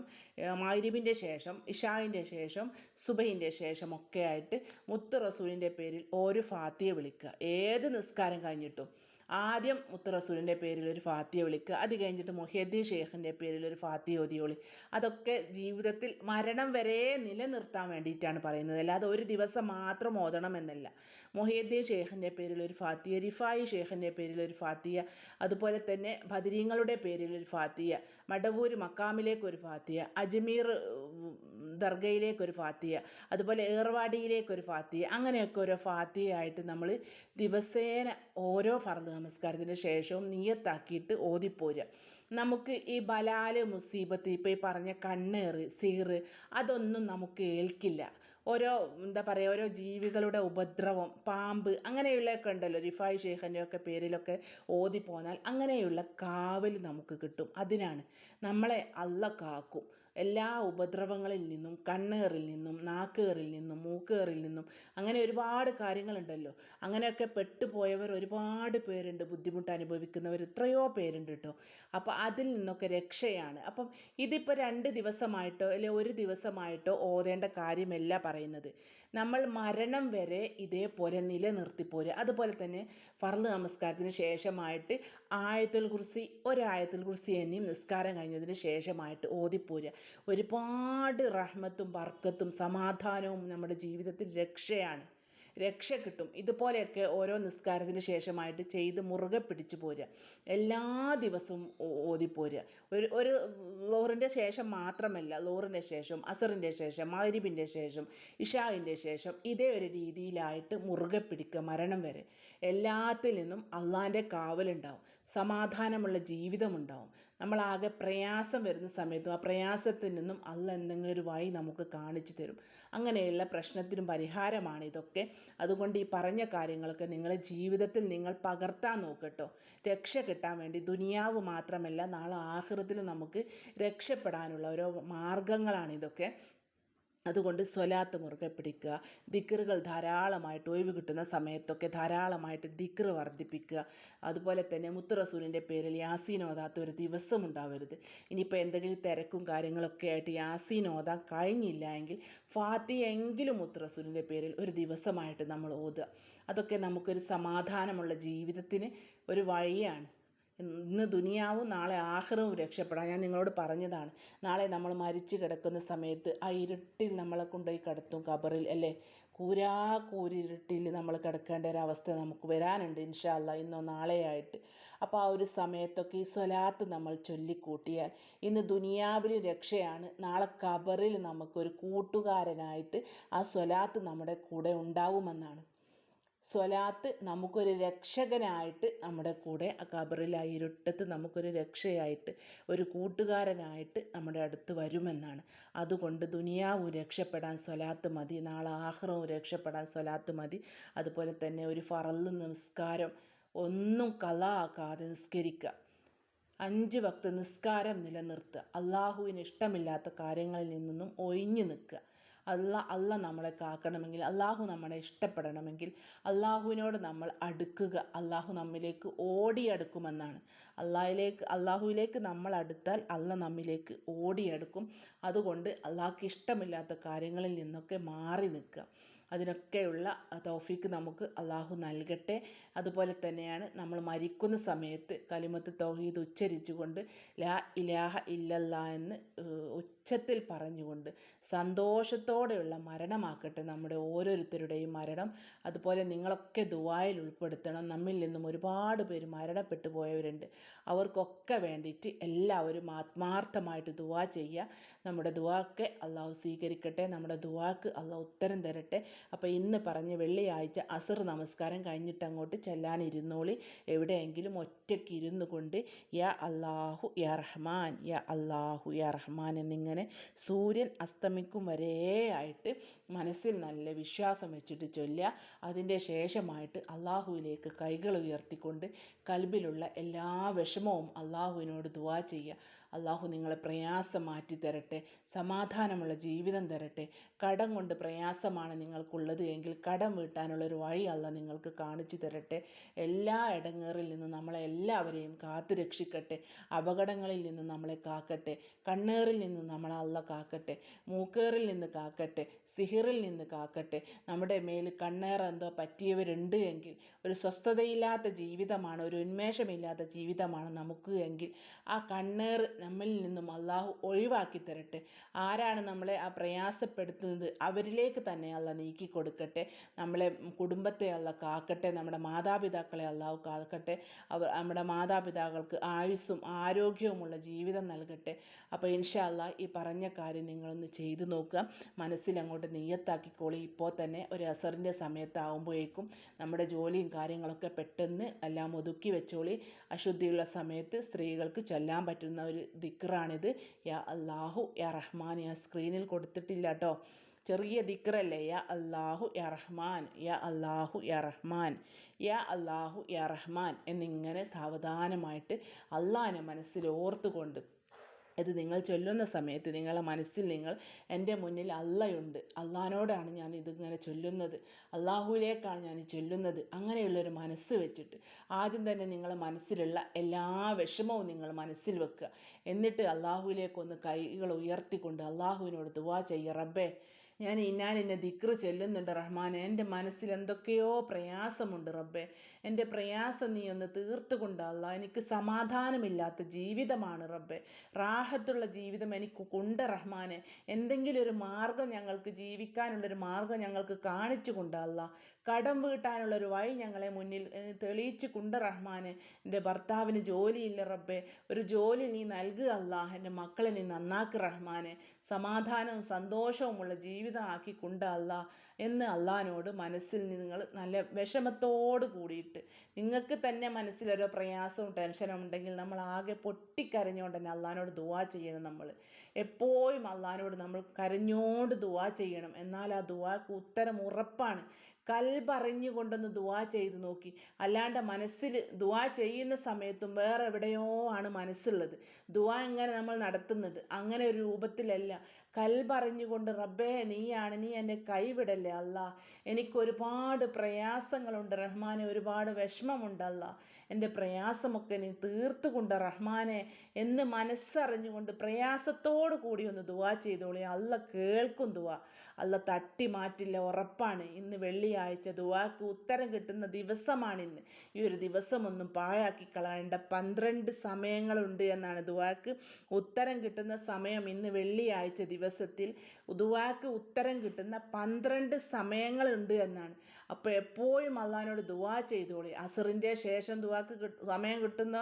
മൈരിബിന്റെ ശേഷം ഇഷായിന്റെ ശേഷം സുബഹിന്റെ ശേഷം ഒക്കെ ആയിട്ട് മുത്ത് റസൂലിന്റെ പേരിൽ ഒരു ഫാത്തിയെ വിളിക്കുക. ഏത് നിസ്കാരം കഴിഞ്ഞിട്ടും. ആദ്യം മുത്ത് റസൂലിന്റെ പേരിൽ ഒരു ഫാത്തിയ വിളിക്കുക അത് കഴിഞ്ഞിട്ട് മൊഹിയദ്ദീൻ ഷെയ്ഖിന്റെ പേരിൽ ഒരു ഫാത്തിയ ഓതിയോളി അതൊക്കെ ജീവിതത്തിൽ മരണം വരെ നിലനിർത്താൻ വേണ്ടിയിട്ടാണ് പറയുന്നത്. അല്ലാതെ ഒരു ദിവസം മാത്രം ഓതണം എന്നല്ല. മൊഹിയദ്ദീൻ ഷെയ്ഖിന്റെ പേരിൽ ഒരു ഫാത്തിയ റിഫായി ഷെയ്ഖിന്റെ പേരിൽ ഒരു ഫാത്തിയ അതുപോലെ തന്നെ ബദരീങ്ങളുടെ പേരിൽ ഒരു ഫാത്തിയ മടവൂർ മക്കാമിലേക്ക് ഒരു ഫാത്തിയ അജ്മീർ ദർഗയിലേക്കൊരു ഫാത്തിയ അതുപോലെ ഏർവാടിയിലേക്കൊരു ഫാത്തിയ അങ്ങനെയൊക്കെ ഓരോ ഫാത്തിയായിട്ട് നമ്മൾ ദിവസേന ഓരോ ഫർദ് നമസ്കാരത്തിന് ശേഷവും നീയത്താക്കിയിട്ട് ഓതിപ്പോരുക. നമുക്ക് ഈ ബലാൽ മുസീബത്ത് ഇപ്പോൾ ഈ പറഞ്ഞ കണ്ണേറ് സീറ് അതൊന്നും നമുക്ക് ഏൽക്കില്ല. ഓരോ എന്താ പറയുക ഓരോ ജീവികളുടെ ഉപദ്രവം പാമ്പ് അങ്ങനെയുള്ളതൊക്കെ ഉണ്ടല്ലോ റിഫായ് ഷെയ്ഖിന്റെ ഒക്കെ പേരിലൊക്കെ ഓതി പോന്നാൽ അങ്ങനെയുള്ള കാവൽ നമുക്ക് കിട്ടും. അതിനാണ് നമ്മളെ അള്ള കാക്കും എല്ലാ ഉപദ്രവങ്ങളിൽ നിന്നും കണ്ണേറിൽ നിന്നും നാക്കേറിൽ നിന്നും മൂക്കേറിൽ നിന്നും അങ്ങനെ ഒരുപാട് കാര്യങ്ങളുണ്ടല്ലോ. അങ്ങനെയൊക്കെ പെട്ടുപോയവർ ഒരുപാട് പേരുണ്ട് ബുദ്ധിമുട്ട് അനുഭവിക്കുന്നവർ എത്രയോ പേരുണ്ട് കേട്ടോ. അപ്പോൾ അതിൽ നിന്നൊക്കെ രക്ഷയാണ്. അപ്പം ഇതിപ്പോൾ രണ്ട് ദിവസമായിട്ടോ അല്ലെ ഒരു ദിവസമായിട്ടോ ഓതേണ്ട കാര്യമല്ല പറയുന്നത്. നമ്മൾ മരണം വരെ ഇതേപോലെ നിലനിർത്തിപ്പോരുക അതുപോലെ തന്നെ ഫർൾ നമസ്കാരത്തിന് ശേഷമായിട്ട് ആയത്തുൽ കുർസി ഒരായത്തുൽ കുർസി എന്നെയും നിസ്കാരം കഴിഞ്ഞതിന് ശേഷമായിട്ട് ഓതിപ്പോരുക ഒരുപാട് റഹ്മത്തും ബർക്കത്തും സമാധാനവും നമ്മുടെ ജീവിതത്തിൽ രക്ഷയാണ്. രക്ഷ കിട്ടും. ഇതുപോലെയൊക്കെ ഓരോ നിസ്കാരത്തിന് ശേഷമായിട്ട് ചെയ്ത് മുറുകെ പിടിച്ചു പോരുക. എല്ലാ ദിവസവും ഓതിപ്പോരുക. ഒരു ഒരു ലോറിന്റെ ശേഷം മാത്രമല്ല ലോറിന്റെ ശേഷം അസറിന്റെ ശേഷം മഗ്രിബിന്റെ ശേഷം ഇഷാവിന്റെ ശേഷം ഇതേ ഒരു രീതിയിലായിട്ട് മുറുകെ പിടിക്കുക മരണം വരെ. എല്ലാത്തിൽ നിന്നും അള്ളാന്റെ കാവലുണ്ടാവും. സമാധാനമുള്ള ജീവിതമുണ്ടാവും. നമ്മളാകെ പ്രയാസം വരുന്ന സമയത്തും ആ പ്രയാസത്തിൽ നിന്നും അല്ല എന്തെങ്കിലും ഒരു വഴി നമുക്ക് കാണിച്ചു തരും. അങ്ങനെയുള്ള പ്രശ്നത്തിനും പരിഹാരമാണ് ഇതൊക്കെ. അതുകൊണ്ട് ഈ പറഞ്ഞ കാര്യങ്ങളൊക്കെ നിങ്ങളുടെ ജീവിതത്തിൽ നിങ്ങൾ പകർത്താൻ നോക്കട്ടോ. രക്ഷ കിട്ടാൻ വേണ്ടി ദുനിയാവ് മാത്രമല്ല നാളെ ആഹൃത്തിലും നമുക്ക് രക്ഷപ്പെടാനുള്ള ഓരോ മാർഗങ്ങളാണ് ഇതൊക്കെ. അതുകൊണ്ട് സ്വലാത്ത് മുറുകെ പിടിക്കുക ദിക്റുകൾ ധാരാളമായിട്ട് ഒഴിവ് കിട്ടുന്ന സമയത്തൊക്കെ ധാരാളമായിട്ട് ദിക്റ് വർദ്ധിപ്പിക്കുക. അതുപോലെ തന്നെ മുത്തുറസൂലിന്റെ പേരിൽ യാസീൻ ഓതാത്ത ഒരു ദിവസം ഉണ്ടാവരുത്. ഇനിയിപ്പോൾ എന്തെങ്കിലും തിരക്കും കാര്യങ്ങളൊക്കെ ആയിട്ട് യാസീൻ ഓതാൻ കഴിഞ്ഞില്ല എങ്കിൽ ഫാത്തി എങ്കിലും മുത്ത് റസൂലിന്റെ പേരിൽ ഒരു ദിവസമായിട്ട് നമ്മൾ ഓതുക. അതൊക്കെ നമുക്കൊരു സമാധാനമുള്ള ജീവിതത്തിന് ഒരു വഴിയാണ്. ഇന്ന് ദുനിയാവും നാളെ ആഹ്റവും രക്ഷപ്പെടാൻ ഞാൻ നിങ്ങളോട് പറഞ്ഞതാണ് നാളെ നമ്മൾ മരിച്ചു കിടക്കുന്ന സമയത്ത് ആ ഇരുട്ടിൽ നമ്മളെ കൊണ്ടുപോയി കിടത്തും ഖബറിൽ അല്ലേ? കൂരാ കൂരിരുട്ടിൽ നമ്മൾ കിടക്കേണ്ട ഒരു അവസ്ഥ നമുക്ക് വരാനുണ്ട് ഇൻഷാല്ല ഇന്നോ നാളെയായിട്ട്. അപ്പോൾ ആ ഒരു സമയത്തൊക്കെ ഈ സ്വലാത്ത് നമ്മൾ ചൊല്ലിക്കൂട്ടിയാൽ ഇന്ന് ദുനിയാവിൽ രക്ഷയാണ് നാളെ ഖബറിൽ നമുക്കൊരു കൂട്ടുകാരനായിട്ട് ആ സ്വലാത്ത് നമ്മുടെ കൂടെ ഉണ്ടാവുമെന്നാണ്. സ്വലാത്ത് നമുക്കൊരു രക്ഷകനായിട്ട് നമ്മുടെ കൂടെ ഖബറിൽ ആ ഇരുട്ടത്ത് നമുക്കൊരു രക്ഷയായിട്ട് ഒരു കൂട്ടുകാരനായിട്ട് നമ്മുടെ അടുത്ത് വരുമെന്നാണ്. അതുകൊണ്ട് ദുനിയാവും രക്ഷപ്പെടാൻ സ്വലാത്ത് മതി നാളെ ആഹ്റവും രക്ഷപ്പെടാൻ സ്വലാത്ത് മതി. അതുപോലെ തന്നെ ഒരു ഫറൽ നിസ്കാരം ഒന്നും കലാക്കാതെ നിസ്കരിക്കുക. അഞ്ച് വക്ത് നിസ്കാരം നിലനിർത്തുക. അള്ളാഹുവിന് ഇഷ്ടമില്ലാത്ത കാര്യങ്ങളിൽ നിന്നും ഒഴിഞ്ഞു നിൽക്കുക. അല്ല അല്ല നമ്മളെ കാക്കണമെങ്കിൽ അള്ളാഹു നമ്മളെ ഇഷ്ടപ്പെടണമെങ്കിൽ അള്ളാഹുവിനോട് നമ്മൾ അടുക്കുക. അള്ളാഹു നമ്മിലേക്ക് ഓടിയടുക്കുമെന്നാണ്. അള്ളാഹിലേക്ക് അള്ളാഹുവിലേക്ക് നമ്മൾ അടുത്താൽ അല്ല നമ്മിലേക്ക് ഓടിയടുക്കും. അതുകൊണ്ട് അള്ളാഹ്ക്ക് ഇഷ്ടമില്ലാത്ത കാര്യങ്ങളിൽ നിന്നൊക്കെ മാറി നിൽക്കുക. അതിനൊക്കെയുള്ള തൗഫീക്ക് നമുക്ക് അള്ളാഹു നൽകട്ടെ. അതുപോലെ തന്നെയാണ് നമ്മൾ മരിക്കുന്ന സമയത്ത് കലിമത്ത് തൗഹീദ് ഉച്ചരിച്ചുകൊണ്ട് ലാ ഇലാഹ ഇല്ലല്ലാ എന്ന് ഉച്ചത്തിൽ പറഞ്ഞുകൊണ്ട് സന്തോഷത്തോടെയുള്ള മരണമാക്കട്ടെ നമ്മുടെ ഓരോരുത്തരുടെയും മരണം. അതുപോലെ നിങ്ങളൊക്കെ ദുബായിൽ ഉൾപ്പെടുത്തണം. നമ്മിൽ നിന്നും ഒരുപാട് പേര് മരണപ്പെട്ടു പോയവരുണ്ട്. അവർക്കൊക്കെ വേണ്ടിയിട്ട് എല്ലാവരും ആത്മാർത്ഥമായിട്ട് ദുവാ ചെയ്യുക. നമ്മുടെ ദുവാക്കെ അള്ളാഹു സ്വീകരിക്കട്ടെ നമ്മുടെ ദുവാക്ക് അള്ളാഹു ഉത്തരം തരട്ടെ. അപ്പോൾ ഇന്ന് പറഞ്ഞ വെള്ളിയാഴ്ച അസർ നമസ്കാരം കഴിഞ്ഞിട്ട് അങ്ങോട്ട് ചെല്ലാനിരുന്നോളി. എവിടെയെങ്കിലും ഒറ്റയ്ക്ക് ഇരുന്നു കൊണ്ട് യാ അള്ളാഹു യാ റഹ്മാൻ യാ അള്ളാഹു യാ റഹ്മാൻ എന്നിങ്ങനെ സൂര്യൻ അസ്തമിക്കും വരെയായിട്ട് മനസ്സിൽ നല്ല വിശ്വാസം വെച്ചിട്ട് ചൊല്ലുക. അതിന്റെ ശേഷമായിട്ട് അള്ളാഹുവിലേക്ക് കൈകൾ ഉയർത്തിക്കൊണ്ട് കൽബിലുള്ള എല്ലാ വിഷമവും അള്ളാഹുവിനോട് ദുവാ ചെയ്യുക. അള്ളാഹു നിങ്ങളെ പ്രയാസം മാറ്റി തരട്ടെ സമാധാനമുള്ള ജീവിതം തരട്ടെ. കടം കൊണ്ട് പ്രയാസമാണ് നിങ്ങൾക്കുള്ളത് എങ്കിൽ കടം വീട്ടാനുള്ള ഒരു വഴി അല്ല നിങ്ങൾക്ക് കാണിച്ചു തരട്ടെ. എല്ലാ ഇടങ്ങേറിൽ നിന്നും നമ്മളെ എല്ലാവരെയും കാത്തു രക്ഷിക്കട്ടെ. അപകടങ്ങളിൽ നിന്ന് നമ്മളെ കാക്കട്ടെ. കണ്ണേറിൽ നിന്ന് നമ്മളെ അല്ല കാക്കട്ടെ. മൂക്കേറിൽ നിന്ന് കാക്കട്ടെ. സിഹിറിൽ നിന്ന് കാക്കട്ടെ. നമ്മുടെ മേൽ കണ്ണേർ എന്തോ പറ്റിയവരുണ്ട് എങ്കിൽ ഒരു സ്വസ്ഥതയില്ലാത്ത ജീവിതമാണ് ഒരു ഉന്മേഷമില്ലാത്ത ജീവിതമാണ് നമുക്ക് എങ്കിൽ ആ കണ്ണേർ നമ്മിൽ നിന്നും അള്ളാഹു ഒഴിവാക്കി തരട്ടെ. ആരാണ് നമ്മളെ ആ പ്രയാസപ്പെടുത്തുന്നത്? അവരിലേക്ക് തന്നെ അല്ല നീക്കി കൊടുക്കട്ടെ. നമ്മളെ കുടുംബത്തെ അല്ല കാക്കട്ടെ. നമ്മുടെ മാതാപിതാക്കളെ അള്ളാഹു കാക്കട്ടെ. അവർ നമ്മുടെ മാതാപിതാക്കൾക്ക് ആയുസ്സും ആരോഗ്യവുമുള്ള ജീവിതം നൽകട്ടെ. അപ്പോൾ അള്ളാഹ് ഈ പറഞ്ഞ കാര്യം നിങ്ങളൊന്ന് ചെയ്തു നോക്കുക. മനസ്സിലങ്ങോട്ട് നെയ്യത്താക്കിക്കോളി. ഇപ്പോൾ തന്നെ ഒരു അസറിന്റെ സമയത്താവുമ്പോഴേക്കും നമ്മുടെ ജോലിയും കാര്യങ്ങളൊക്കെ പെട്ടെന്ന് എല്ലാം ഒതുക്കി വെച്ചോളി. അശുദ്ധിയുള്ള സമയത്ത് സ്ത്രീകൾക്ക് ചൊല്ലാൻ പറ്റുന്ന ഒരു ദിക്റാണിത്. യാ അള്ളാഹു യാ റഹ്മാൻ യാ സ്ക്രീനിൽ കൊടുത്തിട്ടില്ല കേട്ടോ ചെറിയ ദിക്റല്ലേ? യാ അള്ളാഹു യാ റഹ്മാൻ യാ അള്ളാഹു യാ റഹ്മാൻ യാ അള്ളാഹു യാ റഹ്മാൻ എന്നിങ്ങനെ സാവധാനമായിട്ട് അള്ളാഹിനെ മനസ്സിൽ ഓർത്തുകൊണ്ട് ഇത് നിങ്ങൾ ചൊല്ലുന്ന സമയത്ത് നിങ്ങളുടെ മനസ്സിൽ നിങ്ങൾ എന്റെ മുന്നിൽ അള്ളയുണ്ട്. അള്ളഹാനോടാണ് ഞാൻ ഇതിങ്ങനെ ചൊല്ലുന്നത്. അള്ളാഹുവിലേക്കാണ് ഞാൻ ചൊല്ലുന്നത്. അങ്ങനെയുള്ളൊരു മനസ്സ് വെച്ചിട്ട് ആദ്യം തന്നെ നിങ്ങളെ മനസ്സിലുള്ള എല്ലാ വിഷമവും നിങ്ങൾ മനസ്സിൽ വെക്കുക. എന്നിട്ട് അള്ളാഹുവിലേക്കൊന്ന് കൈകൾ ഉയർത്തിക്കൊണ്ട് അള്ളാഹുവിനോട് ദുവാ ചെയ്യുക. റബ്ബേ ഞാൻ ഇന്നാൻ എന്നെ ദിക്റ് ചെല്ലുന്നുണ്ട് റഹ്മാനെ. എന്റെ മനസ്സിൽ എന്തൊക്കെയോ പ്രയാസമുണ്ട് റബ്ബെ. എന്റെ പ്രയാസം നീ ഒന്ന് തീർത്തു കൊണ്ടല്ല എനിക്ക് സമാധാനമില്ലാത്ത ജീവിതമാണ് റബ്ബെ. റാഹത്തുള്ള ജീവിതം എനിക്ക് കൊണ്ട് റഹ്മാനെ. എന്തെങ്കിലും ഒരു മാർഗം ഞങ്ങൾക്ക് ജീവിക്കാനുള്ളൊരു മാർഗം ഞങ്ങൾക്ക് കാണിച്ചു കൊണ്ടല്ല കടം വീട്ടാനുള്ളൊരു വഴി ഞങ്ങളെ മുന്നിൽ തെളിയിച്ചു കൊണ്ട് റഹ്മാനെ. എന്റെ ഭർത്താവിന് ജോലിയില്ല റബ്ബെ. ഒരു ജോലി നീ നൽകുക അല്ല എന്റെ മക്കളെ നീ നന്നാക്ക് റഹ്മാനെ. സമാധാനവും സന്തോഷവുമുള്ള ജീവിതമാക്കി കൊണ്ട് അല്ല എന്ന് അള്ളഹാനോട് മനസ്സിൽ നിങ്ങൾ നല്ല വിഷമത്തോട് കൂടിയിട്ട് നിങ്ങൾക്ക് തന്നെ മനസ്സിലൊരു പ്രയാസവും ടെൻഷനും ഉണ്ടെങ്കിൽ നമ്മൾ ആകെ പൊട്ടിക്കരഞ്ഞുകൊണ്ട് തന്നെ അള്ളഹാനോട് ദുവാ ചെയ്യണം നമ്മൾ. എപ്പോഴും അള്ളഹാനോട് നമ്മൾ കരഞ്ഞോണ്ട് ദുവാ ചെയ്യണം. എന്നാൽ ആ ദുവാക്ക് ഉത്തരം ഉറപ്പാണ്. കൽപറിഞ്ഞുകൊണ്ടൊന്ന് ദുവാ ചെയ്ത് നോക്കി. അല്ലാണ്ട് മനസ്സിൽ ദുവാ ചെയ്യുന്ന സമയത്തും വേറെ എവിടെയോ ആണ് മനസ്സുള്ളത്. ദുവാ ഇങ്ങനെ നമ്മൾ നടത്തുന്നത്. അങ്ങനെ ഒരു രൂപത്തിലല്ല. കൽപറിഞ്ഞുകൊണ്ട് റബ്ബേ നീയാണ് നീ എന്റെ കൈവിടല്ലേ അല്ല. എനിക്ക് ഒരുപാട് പ്രയാസങ്ങളുണ്ട് റഹ്മാനെ ഒരുപാട് വിഷമമുണ്ട് അല്ല. എന്റെ പ്രയാസമൊക്കെ നീ തീർത്തുകൊണ്ട് റഹ്മാനെ എന്ന് മനസ്സറിഞ്ഞുകൊണ്ട് പ്രയാസത്തോടു കൂടി ഒന്ന് ദുവാ ചെയ്തോളി. അല്ല കേൾക്കും ദുവാ. അല്ല തട്ടി മാറ്റില്ല ഉറപ്പാണ്. ഇന്ന് വെള്ളിയാഴ്ച ദുവാക്ക് ഉത്തരം കിട്ടുന്ന ദിവസമാണിന്ന്. ഈ ഒരു ദിവസമൊന്നും പാഴാക്കി കളയേണ്ട പന്ത്രണ്ട് സമയങ്ങളുണ്ട് എന്നാണ് ദുവാക്ക് ഉത്തരം കിട്ടുന്ന സമയം. ഇന്ന് വെള്ളിയാഴ്ച ദിവസത്തിൽ ദുവാക്ക് ഉത്തരം കിട്ടുന്ന പന്ത്രണ്ട് സമയങ്ങളുണ്ട് എന്നാണ്. അപ്പോൾ എപ്പോഴും അള്ളഹാനോട് ദുവാ ചെയ്തോളി. അസറിന്റെ ശേഷം ദുവാക്ക് സമയം കിട്ടുന്ന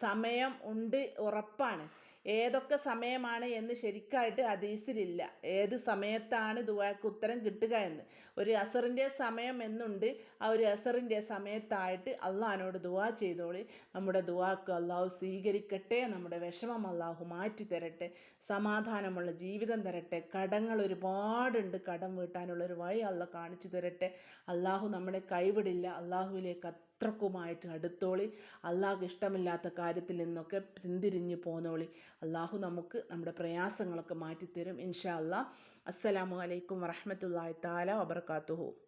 സമയം ഉണ്ട് ഉറപ്പാണ്. ഏതൊക്കെ സമയമാണ് എന്ന് ശരിക്കായിട്ട് ഹദീസിലില്ല ഏത് സമയത്താണ് ദുവാക്ക് ഉത്തരം കിട്ടുക എന്ന്. ഒരു അസറിന്റെ സമയം എന്നുണ്ട്. ആ ഒരു അസറിന്റെ സമയത്തായിട്ട് അള്ളഹാനോട് ദുവാ ചെയ്തോളി. നമ്മുടെ ദുവാക്ക് അള്ളാഹു സ്വീകരിക്കട്ടെ. നമ്മുടെ വിഷമം അള്ളാഹു മാറ്റി തരട്ടെ സമാധാനമുള്ള ജീവിതം തരട്ടെ. കടങ്ങൾ ഒരുപാടുണ്ട്. കടം വീട്ടാനുള്ള ഒരു വഴി അള്ള കാണിച്ചു തരട്ടെ. അള്ളാഹു നമ്മളെ കൈവിടില്ല. അള്ളാഹുവിലേക്ക് അത്രക്കുമായിട്ട് അടുത്തോളി. അള്ളാഹു ഇഷ്ടമില്ലാത്ത കാര്യത്തിൽ നിന്നൊക്കെ പിന്തിരിഞ്ഞു പോന്നോളി. അള്ളാഹു നമുക്ക് നമ്മുടെ പ്രയാസങ്ങളൊക്കെ മാറ്റിത്തരും. ഇൻഷാ അല്ലാ അസ്സലാമു അലൈക്കും വറഹമത്തല്ലാ താല വബർക്കാത്തുഹു